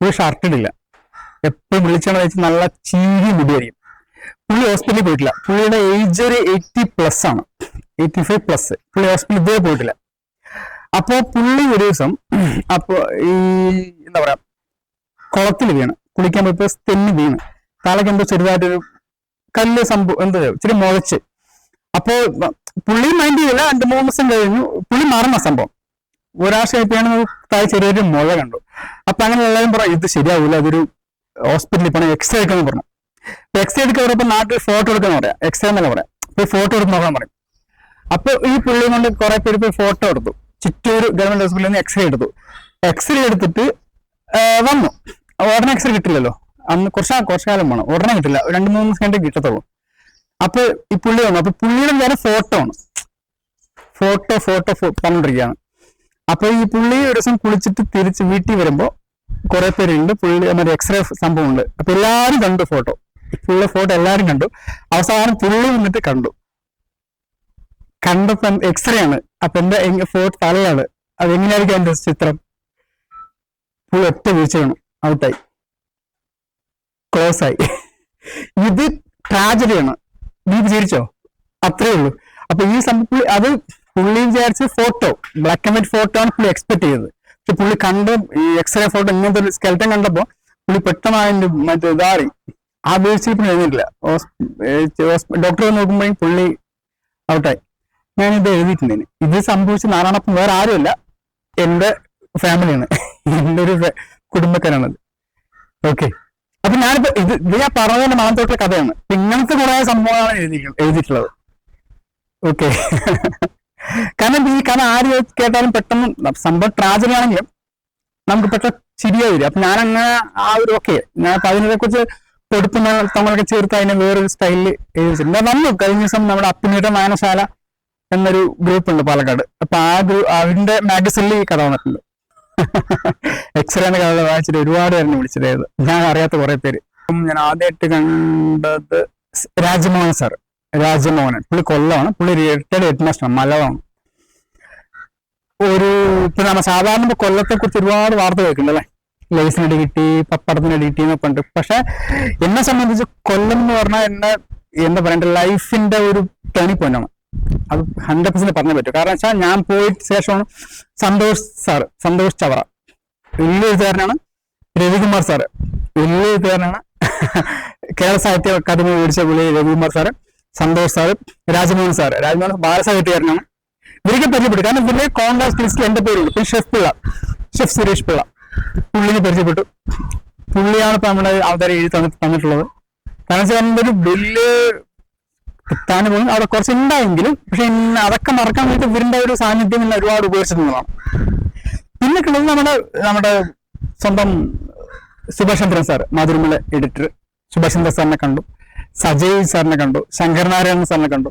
ഒരു ഷർട്ടിടില്ല എപ്പോഴും വിളിച്ചാണ് വെച്ച് നല്ല ചീരി മുടിയായിരിക്കും പുള്ളി ഹോസ്പിറ്റലിൽ പോയിട്ടില്ല. പുള്ളിയുടെ ഏജ് ഒരു എയ്റ്റി പ്ലസ് ആണ്. എയ്റ്റി ഫൈവ് പ്ലസ് പുള്ളി ഹോസ്പിറ്റലിൽ ഇതേ പോയിട്ടില്ല. അപ്പോ പുള്ളി ഒരു ദിവസം അപ്പോ ഈ എന്താ പറയാ കുളത്തിൽ വീണ്. കുളിക്കാൻ പോയപ്പോ തെന്നി വീണ്. താളൊക്കെ എന്തോ ചെറുതായിട്ടൊരു കല്ല് സംഭവം എന്താ ഇച്ചിരി മുളച്ച് അപ്പോ പുള്ളി മൈൻഡ് ചെയ്തില്ല. രണ്ട് മൂന്ന് ദിവസം കഴിഞ്ഞു. പുള്ളി മറന്ന സംഭവം. ഒരാഴ്ച ആയപ്പോഴാണ് താഴെ ചെറിയൊരു മുഴ കണ്ടു. അപ്പൊ അങ്ങനെ എല്ലാവരും പറഞ്ഞു ഇത് ശരിയാവില്ല അതൊരു ഹോസ്പിറ്റലിൽ പോകണം എക്സ്റേ എടുക്കാന്ന് പറഞ്ഞു. അപ്പൊ എക്സ്റേ എടുക്കാൻ പറയുമ്പോൾ നാട്ടിൽ ഫോട്ടോ എടുക്കാൻ പറയാം. എക്സ്റേ എന്നല്ല പറയാം. പോയി ഫോട്ടോ എടുത്ത് നോക്കാൻ പറയും. അപ്പൊ ഈ പുള്ളി കൊണ്ട് കുറെ പേര് പോയി ഫോട്ടോ എടുത്തു. ചിറ്റൂർ ഗവൺമെന്റ് ഹോസ്പിറ്റലിൽ നിന്ന് എക്സ്റേ എടുത്തു. എക്സ്റേ എടുത്തിട്ട് വന്നു. ഉടനെ എക്സ്റേ കിട്ടില്ലല്ലോ. അന്ന് കുറച്ച് കുറച്ചു കാലം വേണം. ഉടനെ കിട്ടില്ല. രണ്ട് മൂന്ന് സെക്കൻഡ് കിട്ടത്തുള്ളൂ. അപ്പൊ ഈ പുള്ളി വന്നു. അപ്പൊ പുള്ളിയുടെ വേറെ ഫോട്ടോ ആണ്. ഫോട്ടോ ഫോട്ടോ പറഞ്ഞോണ്ടിരിക്കുകയാണ്. അപ്പൊ ഈ പുള്ളി ഒരു ദിവസം കുളിച്ചിട്ട് തിരിച്ച് വീട്ടിൽ വരുമ്പോ കുറെ പേരുണ്ട്. പുള്ളി മറ്റേ എക്സ്റേ സംഭവം ഉണ്ട് അപ്പൊ എല്ലാരും കണ്ടു ഫോട്ടോ പുള്ളിയുടെ ഫോട്ടോ എല്ലാരും കണ്ടു. അവസാനം പുള്ളി വന്നിട്ട് കണ്ടു. കണ്ടപ്പം എക്സ്റേ ആണ്. അപ്പൊ എന്റെ ഫോട്ടോ തലയാണ് അത് എങ്ങനെയായിരിക്കും എന്റെ ചിത്രം? പുള്ളി ഒറ്റ വീഴ്ച വീണു ഔട്ടായി. ക്ലോസ് ആയി. ഇത് ട്രാജഡിയാണ് നീ വിചാരിച്ചോ? അത്രേ ഉള്ളൂ. അപ്പൊ ഈ സംഭവം അത് പുള്ളി വിചാരിച്ച photo black and white photo ആണ് പുള്ളി എക്സ്പെക്ട് ചെയ്തത്. പക്ഷെ പുള്ളി കണ്ട് ഈ എക്സ്റേ ഫോട്ടോ ഇങ്ങനത്തെ ഒരു സ്കെൽറ്റൻ കണ്ടപ്പോ പുള്ളി പെട്ടെന്ന് അതിന്റെ മറ്റേ ഇതാറി ആ വീഴ്ചയിൽ പിന്നെ എഴുതിയിട്ടില്ല. ഡോക്ടറെ നോക്കുമ്പോഴേ പുള്ളി ഔട്ടായി. ഞാൻ ഇത് എഴുതിയിട്ടുണ്ട് ഇത് സംഭവിച്ച നാരായണപ്പം വേറെ ആരുമല്ല. എന്റെ ഫാമിലിയാണ് [laughs] എന്റെ ഒരു കുടുംബക്കാരാണത്. ഓക്കെ അപ്പൊ ഞാനിപ്പോ ഇത് ഇത് ഞാൻ പറഞ്ഞതിന്റെ മാനത്തോട്ടുള്ള കഥയാണ്. ഇങ്ങനത്തെ കുറെ സംഭവമാണ് എഴുതി എഴുതിയിട്ടുള്ളത്. ഓക്കെ [laughs] കാരണം ഈ കഥ ആര് കേട്ടാലും പെട്ടെന്ന് സംഭവം ട്രാജഡി ആണെങ്കിലും നമുക്ക് പെട്ടെന്ന് ശരിയായി വരും. അപ്പൊ ഞാൻ അങ്ങനെ ആ ഒരു ഓക്കെ ഞാൻ അപ്പൊ അതിനെ കുറിച്ച് പൊടുപ്പുന്ന തങ്ങളൊക്കെ ചേർത്ത് അതിനെ വേറൊരു സ്റ്റൈലിൽ എഴുതിച്ചിട്ടുണ്ട് വന്നു. കഴിഞ്ഞ ദിവസം നമ്മുടെ അപ്പിനീട്ട വായനശാല എന്നൊരു ഗ്രൂപ്പ് ഉണ്ട് പാലക്കാട്. അപ്പൊ ആ ഗ്രൂ അതിന്റെ മാഗസിനിൽ ഈ കഥ വന്നിട്ടുണ്ട്. [laughs] എക്സ്റേന്റെ കഥ വായിച്ചിട്ട് ഒരുപാട് പേരെന്നെ വിളിച്ചതായത് ഞാൻ അറിയാത്ത കുറെ പേര്. അപ്പം ഞാൻ ആദ്യമായിട്ട് കണ്ടത് രാജമോഹൻ സാർ രാജമോഹനൻ. പുള്ളി കൊല്ലമാണ് പുള്ളി റിട്ടയർഡ് ഹെഡ് മാസ്റ്റർ മലവാണ് ഒരു ഇപ്പൊ നമ്മ സാധാരണ കൊല്ലത്തെ കുറിച്ച് ഒരുപാട് വാർത്ത കേൾക്കുന്നുണ്ട് അല്ലെ ലൈസിനടി കിട്ടി പപ്പടത്തിനടി കിട്ടി എന്നൊക്കെ ഉണ്ട്. പക്ഷെ എന്നെ സംബന്ധിച്ച് കൊല്ലം എന്ന് പറഞ്ഞാൽ എന്നെ എന്താ പറയണ്ട ലൈഫിന്റെ ഒരു ടേണി പോയിന്റാണ് അത് ഹൺഡ്രഡ് പെർസെന്റ് പറഞ്ഞേ പറ്റും. കാരണം വെച്ചാൽ ഞാൻ പോയിട്ട് ശേഷമാണ് സന്തോഷ് സാർ സന്തോഷ് ചവറ. വലിയ എഴുത്തുകാരനാണ് രവികുമാർ സാറ് വലിയ എഴുത്തുകാരനാണ് [laughs] കേരള സാഹിത്യ അക്കാദമി മേടിച്ച പുള്ളി Ravikumar sir Santhosh sir Rajamohan sir Rajamohan ബാലസാഹിത്യകാരനാണ് ഇവരൊക്കെ പരിചയപ്പെട്ടു. കാരണം ഇവരുടെ കോൺടാക്ട് ലിസ്റ്റിൽ എന്റെ പേരുണ്ട്. പിന്നെ ഷെഫ് പിള്ള. ഷെഫ് സുരേഷ് പിള്ള. പുള്ളിനെ പരിചയപ്പെട്ടു. പുള്ളിയാണ് ഇപ്പൊ നമ്മുടെ ആൾക്കാരെ എഴുതി തന്നിട്ടുള്ളത്. കാരണം വെച്ചാൽ ഒരു വലിയ കിട്ടാനുപോലും അവിടെ കുറച്ച് ഉണ്ടായെങ്കിലും പക്ഷെ അതൊക്കെ മറക്കാൻ വേണ്ടി ഇവരുടെ ഒരു സാന്നിധ്യം ഇന്ന് ഒരുപാട് ഉപയോഗിച്ചിട്ടുള്ളതാണ്. പിന്നെ കിട്ടുന്നത് നമ്മുടെ നമ്മുടെ സ്വന്തം സുഭാഷ് ചന്ദ്രൻ സാർ മാതൃമല എഡിറ്റർ സുഭാഷ് ചന്ദ്രൻ സാറിനെ കണ്ടു. സജയ് സാറിനെ കണ്ടു. ശങ്കരനാരായണൻ സാറിനെ കണ്ടു.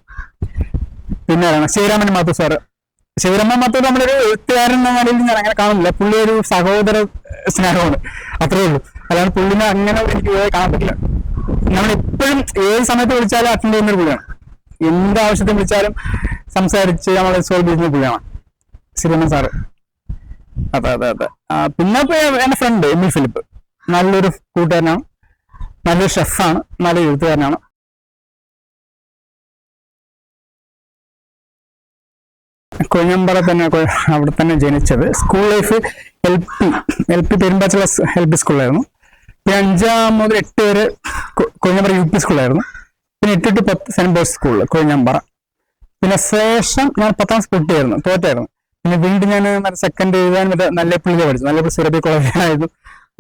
പിന്നെ ആരാണ്? ശ്രീരാമൻ മാത്തു സാറ്. ശിവരമ്മ മാത്തു നമ്മളൊരു എഴുത്തുകാരൻ എന്ന നിലയിൽ ഞാൻ അങ്ങനെ കാണുന്നില്ല. പുള്ളി ഒരു സഹോദര സ്നേഹമാണ്. അത്രേ ഉള്ളൂ. അല്ലാണ്ട് പുള്ളിനെ അങ്ങനെ എനിക്ക് കാണാൻ പറ്റില്ല. നമ്മൾ എപ്പോഴും ഏത് സമയത്ത് വിളിച്ചാലും അറ്റൻഡ് ചെയ്യുന്ന ഒരു പുള്ളിയാണ്. എന്ത് ആവശ്യത്തിന് വിളിച്ചാലും സംസാരിച്ച് നമ്മൾ സോൾവ് ചെയ്യുന്ന പുള്ളിയാണ് ശ്രീമൻ സാറ്. അതെ അതെ അതെ. പിന്നെ എന്റെ ഫ്രണ്ട് എമിൽ ഫിലിപ്പ്. നല്ലൊരു കൂട്ടുകാരനാണ്. നല്ലൊരു ഷെഫാണ് നല്ല എഴുത്തുകാരനാണ്. കൊഞ്ഞമ്പറ തന്നെ അവിടെ തന്നെ ജനിച്ചത്. School life L P L P പെരുമ്പാച്ചുള്ള L P സ്കൂളിലായിരുന്നു. പിന്നെ അഞ്ചാം മുതൽ എട്ട് വരെ കൊഴിഞ്ഞാമ്പറ യു പി സ്കൂളിലായിരുന്നു പിന്നെ എട്ട് ടു പത്ത് സെന്റ് ബോയ്സ് സ്കൂളിൽ കൊഞ്ഞമ്പറ പിന്നെ ശേഷം ഞാൻ പത്താം സ്കൂട്ടിയായിരുന്നു തോറ്റായിരുന്നു. പിന്നെ വീണ്ടും ഞാൻ സെക്കൻഡ് എഴുതാൻ മറ്റേ നല്ലപ്പള്ളിയിലെ പഠിച്ചു നല്ലപ്പള്ളി സുരഭി കോളേജിലായിരുന്നു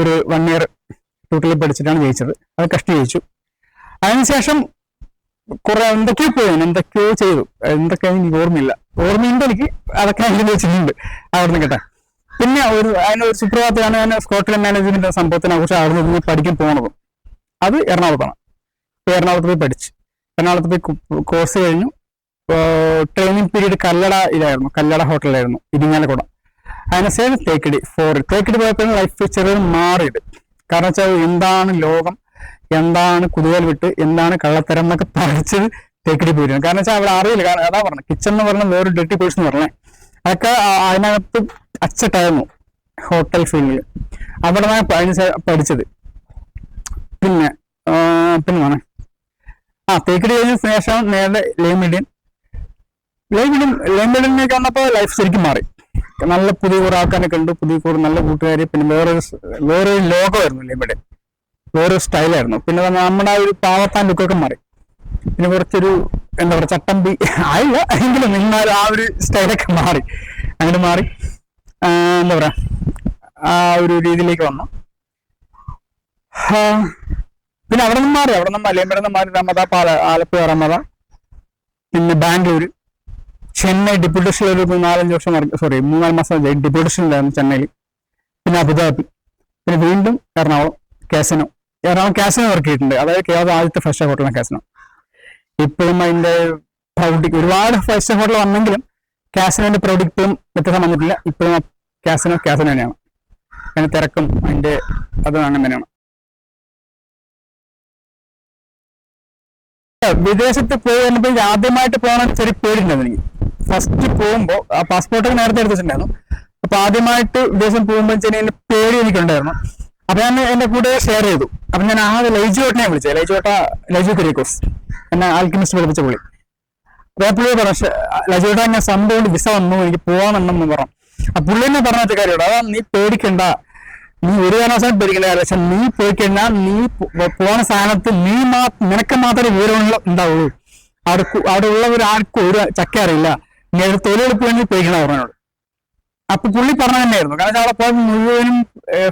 ഒരു വൺ ഇയർ ടൂട്ടിൽ പഠിച്ചിട്ടാണ് ജയിച്ചത്. അത് കഷ്ടി ജയിച്ചു. അതിനുശേഷം കുറെ എന്തൊക്കെയോ പോയി എന്തൊക്കെയോ ചെയ്തു. എന്തൊക്കെയാണ് എനിക്ക് ഓർമ്മയില്ല. ഓർമ്മയുണ്ട് എനിക്ക്? അതൊക്കെ അതിൽ വെച്ചിട്ടുണ്ട്. അവിടെ നിൽക്കട്ടെ പിന്നെ ഒരു അതിന് ഒരു സുപ്രഭാതമാണ് ഞാൻ സ്കോട്ട്ലൻഡ് മാനേജ്മെന്റ് സംഭവത്തിനെ കുറിച്ച് അവിടെ നിന്ന് പഠിക്കാൻ പോണത്. അത് എറണാകുളത്താണ്. എറണാകുളത്ത് പോയി പഠിച്ചു. എറണാകുളത്ത് പോയി കോഴ്സ് കഴിഞ്ഞു. ട്രെയിനിങ് പീരീഡ് കല്ലട ഇതായിരുന്നു. കല്ലട ഹോട്ടലിലായിരുന്നു ഇരിങ്ങാലക്കുട അതിനുശേഷം തേക്കടി ഫോർ തേക്കടി പോയപ്പോഴും ലൈഫ് ചെറിയ മാറിയത്. കാരണം വെച്ചാൽ എന്താണ് ലോകം? എന്താണ് കുതുകൽ വിട്ട് എന്താണ് കള്ളത്തരം എന്നൊക്കെ പഠിച്ചത് തേക്കടി പോയിരുന്നു. കാരണം വെച്ചാൽ അവിടെ അറിയില്ല കാരണം അതാ പറഞ്ഞത് കിച്ചൺ എന്ന് പറഞ്ഞ വേറൊരു ഡെട്ടി പേഴ്സൺ പറഞ്ഞേ. അതൊക്കെ അതിനകത്ത് അച്ചട്ടായിരുന്നു ഹോട്ടൽ ഫീൽഡിൽ അവിടെ അതിന് പഠിച്ചത്. പിന്നെ പിന്നെ വേണേ. ആ തേക്കടി കഴിഞ്ഞ ശേഷം നേരെ ലേമിഡിയൻ ലേമിഡിയൻ ലേമിഡിയനൊക്കെ വന്നപ്പോൾ ലൈഫ് ശരിക്കും മാറി. നല്ല പുതിയ കുറെ ആൾക്കാരൊക്കെ ഉണ്ട് പുതിയ കുറെ നല്ല കൂട്ടുകാർ പിന്നെ വേറൊരു വേറൊരു ലോകമായിരുന്നു ലേമിഡിയൻ വേറൊരു സ്റ്റൈലായിരുന്നു പിന്നെ നമ്മുടെ ആ ഒരു പാവത്താൻ ലുക്കൊക്കെ മാറി. പിന്നെ കുറച്ചൊരു എന്താ പറയുക ചട്ടമ്പി ആയില്ല. എങ്കിലും നിന്നാൽ ആ ഒരു സ്റ്റൈലൊക്കെ മാറി. അങ്ങനെ മാറി. എന്താ പറയാ ആ ഒരു രീതിയിലേക്ക് വന്നു. പിന്നെ അവിടെ നിന്ന് മാറി അവിടെ നിന്ന് മലയമ്പഴ നിന്ന് മാറി റമദ പാല ആലപ്പുഴ റമദ. പിന്നെ ബാംഗ്ലൂർ ചെന്നൈ ഡെപ്യൂട്ടേഷനിൽ ഒരു നാലഞ്ച് വർഷം സോറി മൂന്നാൽ മാസം ഡെപ്യൂട്ടേഷനിലായിരുന്നു ചെന്നൈയിൽ പിന്നെ അബുദാബി. പിന്നെ വീണ്ടും Ernakulam casino Ernakulam casino work ചെയ്തിട്ടുണ്ട്. അതായത് കേരള ആദ്യത്തെ ഫ്രഷ് ഹോട്ടലാണ് കാസിനോ ഇപ്പോഴും അതിന്റെ പ്രൗഢി ഒരുപാട് ഫൈവ് സ്റ്റാർ ഹോട്ടൽ വന്നെങ്കിലും കാസിനോന്റെ പ്രൗഢി ഇപ്പോഴും വ്യത്യാസം വന്നിട്ടില്ല. ഇപ്പോഴും കാസിനോ കാസിനോ തന്നെയാണ്. അതിന്റെ തിരക്കും അതിന്റെ അതും അങ്ങനെ തന്നെയാണ്. വിദേശത്ത് പോയി വന്നപ്പോ ആദ്യമായിട്ട് പോകണം ചെറിയ പേടിണ്ടായിരുന്നു എനിക്ക്. ഫസ്റ്റ് പോകുമ്പോൾ ആ പാസ്പോർട്ട് നേരത്തെ എടുത്തിട്ടുണ്ടായിരുന്നു. അപ്പൊ ആദ്യമായിട്ട് വിദേശം പോകുമ്പോൾ ചെറിയ പേടി എനിക്കുണ്ടായിരുന്നു. അപ്പൊ ഞാൻ എന്റെ കൂടെ ഷെയർ ചെയ്തു. അപ്പൊ ഞാൻ ആ ലൈജു ലൈജോട്ടിനെ വിളിച്ചത് ലൈജു ലൈജോട്ട ലൈജു കിരീക്കോസ്. എന്നെ ആൽക്കിമിസ്റ്റ് പഠിപ്പിച്ച പുള്ളി. പുള്ളി പറഞ്ഞു ലൈജു ലൈജോട്ട എന്നെ സംഭവം വിസ വന്നു എനിക്ക് പോവാമെന്നെന്ന് പറഞ്ഞു. ആ പുള്ളി എന്നെ പറഞ്ഞ കാര്യമുണ്ട്. അതാ നീ പേടിക്കണ്ട. നീ ഒരു കാരണവശാലും പേടിക്കേണ്ട കാര്യം. പക്ഷെ നീ പേടിക്കണ്ട നീ പോണ സ്ഥാനത്ത് നീ മാ നിനക്ക് മാത്രമേ വിവരമുള്ള ഉണ്ടാവുള്ളൂ. അവിടെ അവിടെ ഉള്ളവർ ആർക്കും ഒരു ചക്ക അറിയില്ല. നീ തൊഴിലെടുപ്പ് വേണ്ടി പേടിക്കണ പറഞ്ഞോട് അപ്പൊ പുള്ളി പറഞ്ഞ തന്നെയായിരുന്നു കാരണം അവിടെ പോയത് മുഴുവനും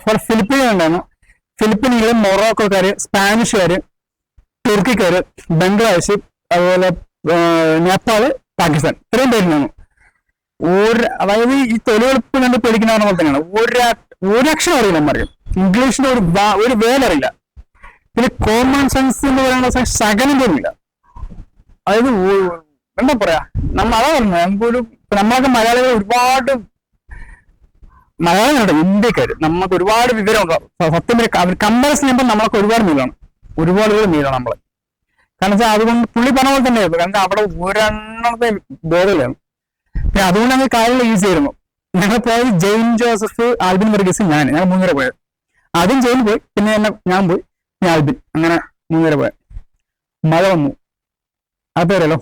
ഫോർ ഫിലിപ്പീൻ ഉണ്ടായിരുന്നു ഫിലിപ്പീനുകൾ മൊറോക്കോക്കാര് സ്പാനിഷുകാര് തുർക്കിക്കാര് ബംഗ്ലാദേശ് അതുപോലെ നേപ്പാൾ പാകിസ്ഥാൻ ഇത്രയും പേരുണ്ടായിരുന്നു. ഒരു അതായത് ഈ തൊലിവെളുപ്പ് കണ്ട് പേടിക്കുന്ന പോലെ തന്നെയാണ് ഒരു ഒരു അക്ഷരം അറിയില്ല നമ്മൾക്ക് ഇംഗ്ലീഷിന്റെ ഒരു ഒരു വേലറിയില്ല. പിന്നെ കോമൺ സെൻസ് എന്ന് പറയുന്ന സകലം പോലുമില്ല അതായത് എന്താ പറയാ? നമ്മ അതാ പറഞ്ഞത് നമുക്കൊരു നമ്മളൊക്കെ മലയാളികൾ ഒരുപാട് മലയാളികളുണ്ട് ഇന്ത്യക്കാർ നമുക്ക് ഒരുപാട് വിവരമുണ്ട് സത്യം കമ്പാരിസൺ ചെയ്യുമ്പോൾ നമ്മളൊക്കെ ഒരുപാട് മീലാണ് ഒരുപാട് പേര് മീലാണ് നമ്മൾ. കാരണം വെച്ചാൽ അതുകൊണ്ട് പുള്ളി പറഞ്ഞ പോലെ തന്നെയായിരുന്നു കാരണം അവിടെ ഒരെണ്ണത്തെ ബോധമില്ലായിരുന്നു. പിന്നെ അതുകൊണ്ട് ഞങ്ങൾ കാര്യങ്ങൾ ഈസി ആയിരുന്നു. ഞങ്ങൾ പോയത് ജെയിൻ ജോസഫ് ആൽബിൻ വർഗീസ് ഞാൻ ഞങ്ങൾ മൂന്നുപേരെ പോയത്. ആദ്യം ജെയിൻ പോയി പിന്നെ എന്നെ ഞാൻ പോയി പിന്നെ ആൽബിൻ. അങ്ങനെ മൂന്നുപേരെ പോയത്. മഴ വന്നു. അത് പേരല്ലോ